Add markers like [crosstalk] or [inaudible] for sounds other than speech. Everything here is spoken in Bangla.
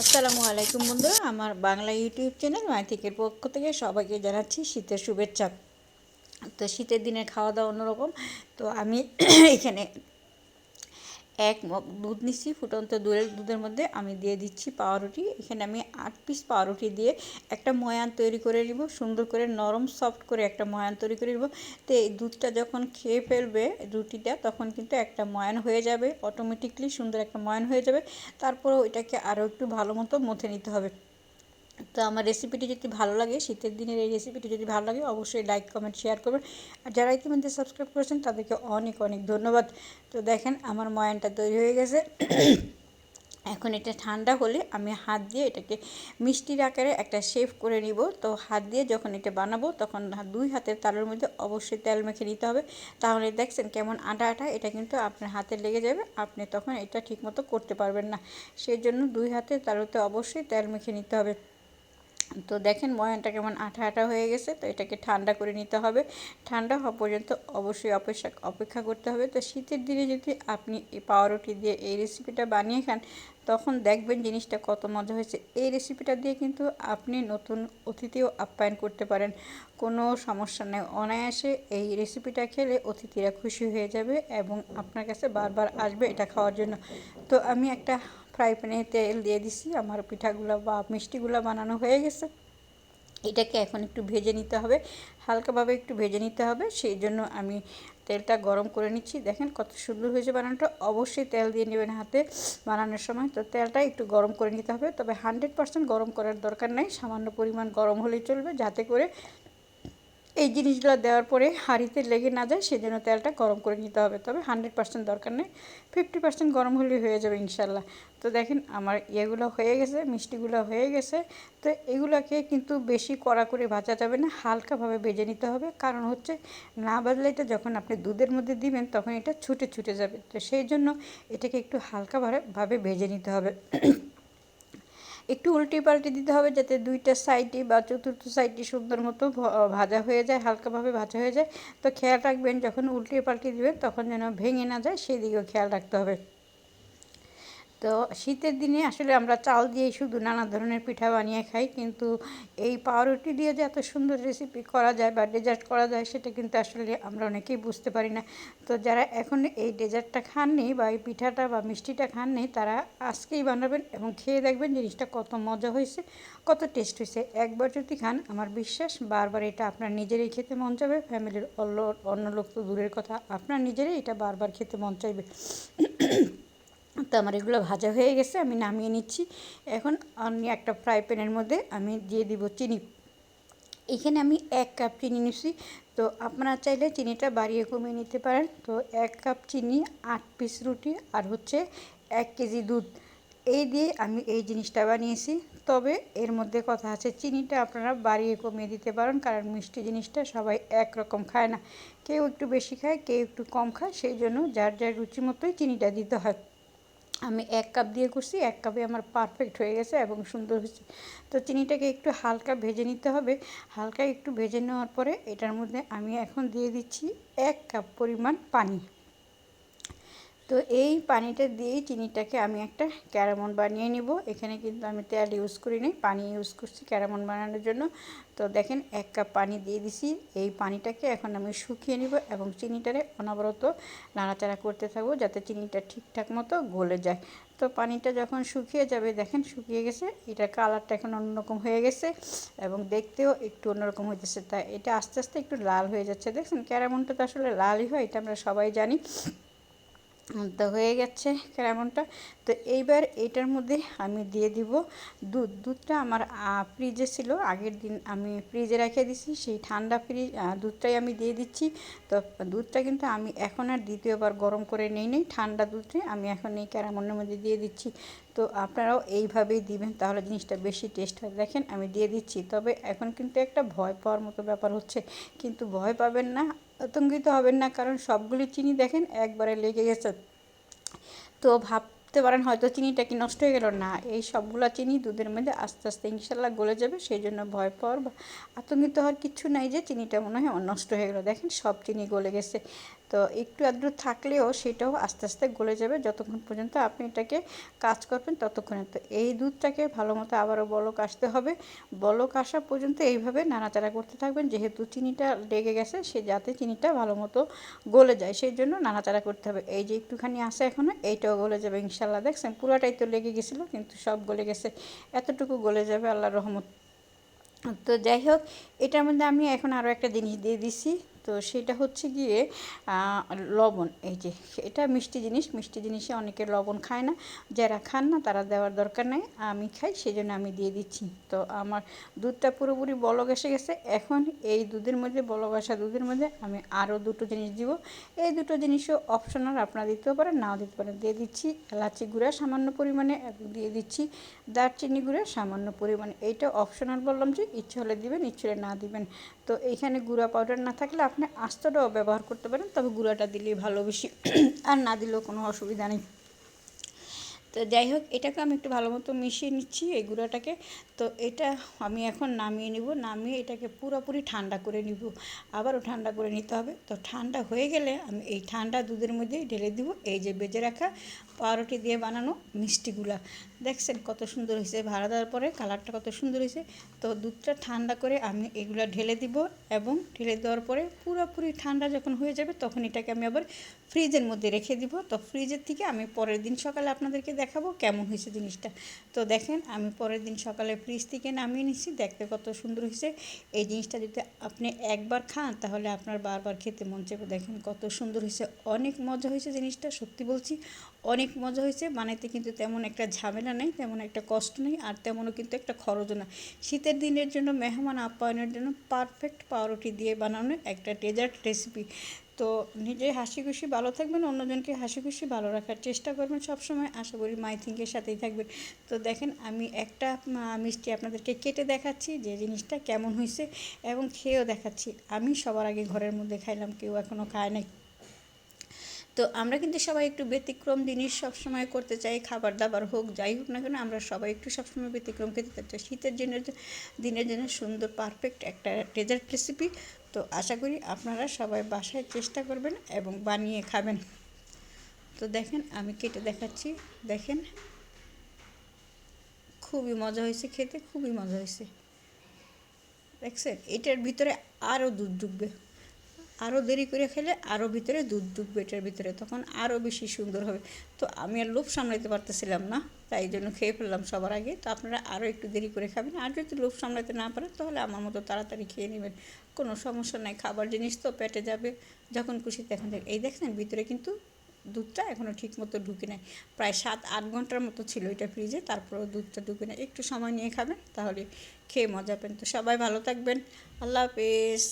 আসসালামু আলাইকুম বন্ধুরা, আমার বাংলা ইউটিউব চ্যানেল মাইথিকের পক্ষ থেকে সবাইকে জানাচ্ছি শীতের শুভেচ্ছা। তো শীতের দিনে খাওয়া দাওয়া অন্যরকম, তো আমি [clears throat] এখানে এক মগ দুধ নিচ্ছি, ফুটন্ত দুধের দুধের মধ্যে আমি দিয়ে দিচ্ছি পাউরুটি। এখানে আমি আট পিস পাউরুটি দিয়ে একটা ময়ান তৈরি করে নিব, সুন্দর করে নরম সফট করে একটা ময়ান তৈরি করে নিব। তো এই দুধটা যখন খেয়ে ফেলবে, রুটিটা, তখন কিন্তু একটা ময়ান হয়ে যাবে অটোমেটিকলি সুন্দর একটা ময়ান হয়ে যাবে। তারপর ওইটাকে আরও একটু ভালো মতো মথে নিতে হবে। তো আমার রেসিপিটি যদি ভালো লাগে, শীতের দিনের এই রেসিপিটি যদি ভালো লাগে, অবশ্যই লাইক কমেন্ট শেয়ার করবেন। আর যারা ইতিমধ্যে সাবস্ক্রাইব করেছেন, তাদেরকে অনেক অনেক ধন্যবাদ। তো দেখেন, আমার ময়ানটা তৈরি হয়ে গেছে। এখন এটা ঠান্ডা হলে আমি হাত দিয়ে এটাকে মিষ্টির আকারে একটা শেপ করে নিব। তো হাত দিয়ে যখন এটা বানাবো, তখন দুই হাতের তালুর মধ্যে অবশ্যই তেল মেখে নিতে হবে। তাহলে দেখছেন কেমন আটা আটা, এটা কিন্তু আপনার হাতে লেগে যাবে। আপনি তখন এটা ঠিকমতো করতে পারবেন না। সেই জন্য দুই হাতের তালুতে অবশ্যই তেল মেখে নিতে হবে। তো দেখেন ময়ানটা কেমন আঠা আঠা হয়ে গেছে, তো এটাকে ঠান্ডা করে নিতে হবে। ঠান্ডা হওয়া পর্যন্ত অবশ্যই অপেক্ষা অপেক্ষা করতে হবে। তো শীতের দিনে যদি আপনি এই পাউরুটি দিয়ে এই রেসিপিটা বানিয়ে খান, তখন দেখবেন জিনিসটা কত মজা হয়েছে। এই রেসিপিটা দিয়ে কিন্তু আপনি নতুন অতিথিও আপ্যায়ন করতে পারেন। কোনো সমস্যা নেই। অনায়াসে এই রেসিপিটা খেলে অতিথিরা খুশি হয়ে যাবে এবং আপনার কাছে বারবার আসবে এটা খাওয়ার জন্য। তো আমি একটা ফ্রাই প্যানে তেল দিয়ে দিছি। আমার পিঠাগুলো বা মিষ্টিগুলো বানানো হয়ে গেছে। এটাকে এখন একটু ভেজে নিতে হবে। হালকাভাবে একটু ভেজে নিতে হবে। সেই জন্য আমি তেলটা গরম করে নিচ্ছি। দেখেন কত সুন্দর হয়েছে বানানোটা। অবশ্যই তেল দিয়ে নেবেন হাতে বানানোর সময়। তো তেলটা একটু গরম করে নিতে হবে। তবে হান্ড্রেড পারসেন্ট গরম করার দরকার নেই। সামান্য পরিমাণ গরম হলেই চলবে। যাতে করে এই জিনিসগুলো দেওয়ার পরে হাঁড়িতে লেগে না যায়, সেজন্য তেলটা গরম করে নিতে হবে। তবে হান্ড্রেড পার্সেন্ট দরকার নেই, ফিফটি পার্সেন্ট গরম হলে হয়ে যাবে ইনশাল্লাহ। তো দেখেন আমার ইয়েগুলো হয়ে গেছে, মিষ্টিগুলো হয়ে গেছে। তো এগুলোকে কিন্তু বেশি কড়া করে ভাজা যাবে না, হালকাভাবে ভেজে নিতে হবে। কারণ হচ্ছে না বাজলে এটা যখন আপনি দুধের মধ্যে দিবেন, তখন এটা ছুটে ছুটে যাবে। তো সেই জন্য এটাকে একটু হালকাভাবে ভেজে নিতে হবে। একটু উল্টে পাল্টে দিতে হবে যাতে দুইটা সাইডই বা চতুর্থ সাইডটি সুন্দর মতো ভাজা হয়ে যায়, হালকাভাবে ভাজা হয়ে যায়। তো খেয়াল রাখবেন, যখন উল্টে পাল্টে দিবেন, তখন যেন ভেঙে না যায়, সেই দিকেও খেয়াল রাখতে হবে। তো শীতের দিনে আসলে আমরা চাল দিয়েই শুধু নানা ধরনের পিঠা বানিয়ে খাই, কিন্তু এই পাউরুটি দিয়ে যে এত সুন্দর রেসিপি করা যায় বা ডেজার্ট করা যায় সেটা কিন্তু আসলে আমরা অনেকেই বুঝতে পারি না। তো যারা এখন এই ডেজার্টটা খাননি বা এই পিঠাটা বা মিষ্টিটা খাননি, তারা আজকেই বানাবেন এবং খেয়ে দেখবেন জিনিসটা কত মজা হয়েছে, কত টেস্ট হয়েছে। একবার যদি খান, আমার বিশ্বাস বারবার এটা আপনার নিজেরই খেতে মন চাইবে ফ্যামিলির অন্য অন্য লোক তো দূরের কথা, আপনার নিজেরই এটা বারবার খেতে মন চাইবে। তো আমার এগুলো ভাজা হয়ে গেছে, আমি নামিয়ে নিচ্ছি। এখন আমি একটা ফ্রাই প্যানের মধ্যে আমি দিয়ে দিব চিনি। এখানে আমি এক কাপ চিনি নিচ্ছি তো আপনারা চাইলে চিনিটা বাড়িয়ে কমিয়ে নিতে পারেন। তো এক কাপ চিনি, আট পিস রুটি আর হচ্ছে এক কেজি দুধ। এই দিয়ে আমি এই জিনিসটা বানিয়েছি। তবে এর মধ্যে কথা আছে, চিনিটা আপনারা বাড়িয়ে কমিয়ে দিতে পারেন, কারণ মিষ্টি জিনিসটা সবাই একরকম খায় না। কেউ একটু বেশি খায়, কেউ একটু কম খায়, সেই জন্য যার যার রুচি মতোই চিনিটা দিতে হয়। আমি এক কাপ দিয়ে করছি, এক কাপে আমার পারফেক্ট হয়ে গেছে এবং সুন্দর হয়েছে। তো চিনিটাকে একটু হালকা ভেজে নিতে হবে। হালকা একটু ভেজে নেওয়ার পরে এটার মধ্যে আমি এখন দিয়ে দিচ্ছি এক কাপ পরিমাণ পানি। তো এই পানিটা দিয়েই চিনিটাকে আমি একটা ক্যারামন বানিয়ে নিব। এখানে কিন্তু আমি তেল ইউজ করি নি পানি ইউজ করছি ক্যারামন বানানোর জন্য। তো দেখেন, এক কাপ পানি দিয়ে দিছি। এই পানিটাকে এখন আমি শুকিয়ে নিব এবং চিনিটারে অনবরত নাড়াচাড়া করতে থাকব যাতে চিনিটা ঠিকঠাক মতো গলে যায়। তো পানিটা যখন শুকিয়ে যাবে, দেখেন শুকিয়ে গেছে। এটার কালারটা এখন অন্যরকম হয়ে গেছে এবং দেখতেও একটু অন্যরকম হইতেছে। তাই এটা আস্তে আস্তে একটু লাল হয়ে যাচ্ছে। দেখছেন, ক্যারামনটা তো আসলে লালই হয়, এটা আমরা সবাই জানি। তো হয়ে গেছে ক্যারামনটা তো এইবার এইটার মধ্যে আমি দিয়ে দিব দুধ। দুধটা আমার ফ্রিজে ছিল। আগের দিন আমি ফ্রিজে রেখে দিছি। সেই ঠান্ডা ফ্রিজ দুধটাই আমি দিয়ে দিচ্ছি। তো দুধটা কিন্তু আমি এখন আর দ্বিতীয়বার গরম করে নেই নেই। ঠান্ডা দুধটাই আমি এখন এই ক্যারামনের মধ্যে দিয়ে দিচ্ছি। তো আপনারাও এইভাবেই দিবেন, তাহলে জিনিসটা বেশি টেস্ট হয় দেখেন, আমি দিয়ে দিচ্ছি। তবে এখন কিন্তু একটা ভয় পাওয়ার মতো ব্যাপার হচ্ছে। কিন্তু ভয় পাবেন না। আতঙ্কিত হবেন না, কারণ সবগুলি চিনি দেখেন একবারে লেগে গেছে। তো ভাবতে পারেন হয়তো চিনিটা কি নষ্ট হয়ে গেল না, এই সবগুলো চিনি দুধের মধ্যে আস্তে আস্তে ইনশাল্লাহ গলে যাবে সেই জন্য ভয় পাওয়ার বা আতঙ্কিত হওয়ার কিছু নাই যে চিনিটা মনে হয় নষ্ট হয়ে গেলো। দেখেন সব চিনি গলে গেছে। তো একটু আদ্র থাকলেও সেটাও আস্তে আস্তে গলে যাবে। যতক্ষণ পর্যন্ত আপনি এটাকে কাজ করবেন ততক্ষণে। তো এই দুধটাকে ভালো মতো আবারও বলক আসতে হবে। বলক আসা পর্যন্ত এইভাবে নাড়াচাড়া করতে থাকবেন। যেহেতু চিনিটা লেগে গেছে, সে যাতে চিনিটা ভালো মতো গলে যায়, সেই জন্য নাড়াচাড়া করতে হবে। এই যে একটুখানি আসে এখনও এইটাও গলে যাবে ইনশাল্লাহ দেখছেন পুরাটাই তো লেগে গেছিল, কিন্তু সব গলে গেছে। এতটুকু গলে যাবে আল্লাহর রহমত। তো যাই হোক, এটার মধ্যে আমি এখন আরও একটা জিনিস দিয়ে দিছি। তো সেটা হচ্ছে গিয়ে লবণ। এই যে, এটা মিষ্টি জিনিস, মিষ্টি জিনিসে অনেকে লবণ খায় না। যারা খান না, তারা দেওয়ার দরকার নেই, আমি খাই সেই জন্য আমি দিয়ে দিচ্ছি। তো আমার দুধটা পুরোপুরি বলক এসে গেছে। এখন এই দুধের মধ্যে, বলক আসা দুধের মধ্যে আমি আরও দুটো জিনিস দিব। এই দুটো জিনিসও অপশনাল আপনারা দিতেও পারেন, নাও দিতে পারেন। দিয়ে দিচ্ছি এলাচি গুঁড়া, সামান্য পরিমাণে দিয়ে দিচ্ছি দারচিনি গুঁড়া, সামান্য পরিমাণে। এইটা অপশনাল বললাম যে, ইচ্ছে হলে দিবেন, ইচ্ছে হলে না দিবেন। তো এইখানে গুঁড়া পাউডার না থাকলে আপনি আস্তটাও ব্যবহার করতে পারেন, তবে গুঁড়াটা দিলেই ভালো, বেশি আর না দিলেও কোনো অসুবিধা নেই। তো যাই হোক, এটাকে আমি একটু ভালো মতো মিশিয়ে নিচ্ছি এই গুঁড়াটাকে। তো এটা আমি এখন নামিয়ে নিব, নামিয়ে এটাকে পুরোপুরি ঠান্ডা করে নিব। আবারও ঠান্ডা করে নিতে হবে। তো ঠান্ডা হয়ে গেলে আমি এই ঠান্ডা দুধের মধ্যে ঢেলে দিব। এই যে বেজে রাখা পাউরুটি দিয়ে বানানো মিষ্টিগুলা। দেখছেন কত সুন্দর হয়েছে, ভাড়া দেওয়ার পরে কালারটা কত সুন্দর হয়েছে। তো দুধটা ঠান্ডা করে আমি এগুলো ঢেলে দিব এবং ঢেলে দেওয়ার পরে পুরোপুরি ঠান্ডা যখন হয়ে যাবে তখন এটাকে আমি আবার ফ্রিজের মধ্যে রেখে দিব। তো ফ্রিজের থেকে আমি পরের দিন সকালে আপনাদেরকে দেখাবো কেমন হয়েছে জিনিসটা। তো দেখেন, আমি পরের দিন সকালে ফ্রিজ থেকে নামিয়ে নিচ্ছি দেখতে কত সুন্দর হয়েছে। এই জিনিসটা যদি আপনি একবার খান, তাহলে আপনার বারবার খেতে মন চাইবে। দেখেন কত সুন্দর হয়েছে, অনেক মজা হয়েছে জিনিসটা, সত্যি বলছি। অনেক মজা হয়েছে। বানাইতে কিন্তু তেমন একটা ঝামেলা নেই, তেমন একটা কষ্ট নেই, আর তেমনও কিন্তু একটা খরচও না শীতের দিনের জন্য মেহমান আপ্যায়নের জন্য পারফেক্ট পাউরুটি দিয়ে বানানো একটা ডেজার্ট রেসিপি তো নিজে হাসি খুশি ভালো থাকবেন, অন্যজনকে হাসি খুশি ভালো রাখার চেষ্টা করবেন সবসময়। আশা করি মাই থিঙ্কের সাথেই থাকবেন। তো দেখেন, আমি একটা মিষ্টি আপনাদেরকে কেটে দেখাচ্ছি যে জিনিসটা কেমন হয়েছে এবং খেয়েও দেখাচ্ছি। আমি সবার আগে ঘরের মধ্যে খাইলাম, কেউ এখনও খায় নাই। তো আমরা কিন্তু সবাই একটু ব্যতিক্রম জিনিস সবসময় করতে চাই খাবার দাবার হোক, যাই হোক না কেন, আমরা সবাই একটু সবসময় ব্যতিক্রম খেতে চাই। শীতের জন্য, দিনের জন্য সুন্দর পারফেক্ট একটা ডেজার্ট রেসিপি তো আশা করি আপনারা সবাই বাসায় চেষ্টা করবেন এবং বানিয়ে খাবেন। তো দেখেন, আমি কেটে দেখাচ্ছি। দেখেন, খুবই মজা হয়েছে খেতে, খুবই মজা হয়েছে। দেখছেন? এটার ভিতরে আরও দুধ ডুববে আরও দেরি করে খেলে আরও ভিতরে দুধ ডুববে এটার ভিতরে, তখন আরও বেশি সুন্দর হবে। তো আমি আর লোভ সামলাইতে পারতেছিলাম না, তাই জন্য খেয়ে ফেললাম সবার আগে। তো আপনারা আরও একটু দেরি করে খাবেন, আর যদি লোভ সামলাতে না পারেন, তাহলে আমার মতো তাড়াতাড়ি খেয়ে নেবেন। কোনো সমস্যা নাই, খাবার জিনিস তো পেটে যাবে, যখন খুশি তখন এই দেখেন, ভিতরে কিন্তু দুধটা এখনও ঠিক মতো ঢুকে নেয় প্রায় সাত, আট ঘণ্টার মতো ছিল এটা ফ্রিজে, তারপরেও দুধটা ঢুকে নেয় একটু সময় নিয়ে খাবেন, তাহলে খেয়ে মজা পেন। তো সবাই ভালো থাকবেন। আল্লাহ হাফেজ।